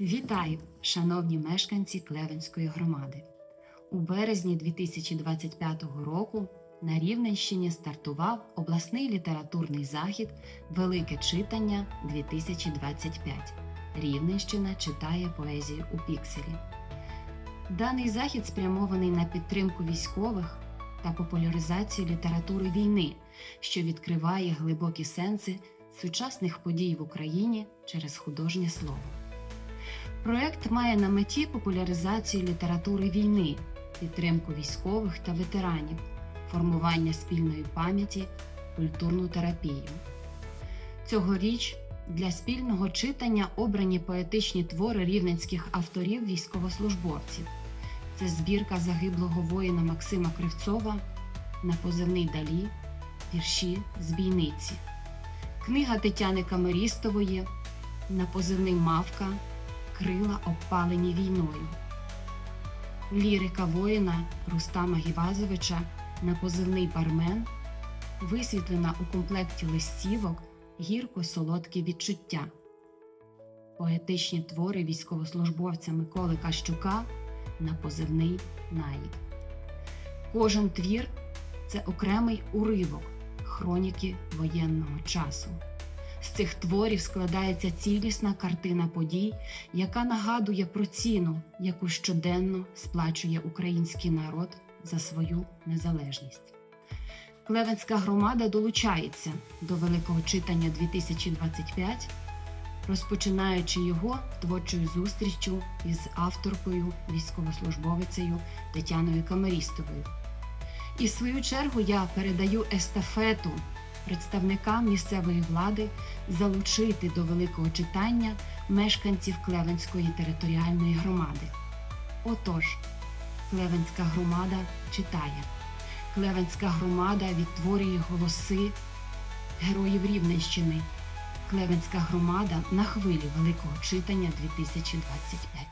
Вітаю, шановні мешканці Клевенської громади. У березні 2025 року на Рівненщині стартував обласний літературний захід Велике читання 2025. Рівненщина читає поезію у пікселі. Даний захід спрямований на підтримку військових та популяризацію літератури війни, що відкриває глибокі сенси сучасних подій в Україні через художнє слово. Проект має на меті популяризацію літератури війни, підтримку військових та ветеранів, формування спільної пам'яті, культурну терапію. Цьогоріч для спільного читання обрані поетичні твори рівненських авторів військовослужбовців. Це збірка загиблого воїна Максима Кривцова на позивний далі, вірші з бійниці, книга Тетяни Камерістової на позивний Мавка крила обпалені війною. Лірика воїна Рустама Гівазовича на позивний бармен висвітлена у комплекті листівок гірко-солодкі відчуття. Поетичні твори військовослужбовця Миколи Кащука на позивний Наїк. Кожен твір це окремий уривок хроніки воєнного часу. З цих творів складається цілісна картина подій, яка нагадує про ціну, яку щоденно сплачує український народ за свою незалежність. Клевенська громада долучається до великого читання 2025, розпочинаючи його творчою зустріччю із авторкою, військовослужбовицею Тетяною Камерістовою. І в свою чергу я передаю естафету представникам місцевої влади залучити до великого читання мешканців Клевенської територіальної громади. Отож, Клевенська громада читає. Клевенська громада відтворює голоси героїв Рівненщини. Клевенська громада на хвилі великого читання 2025.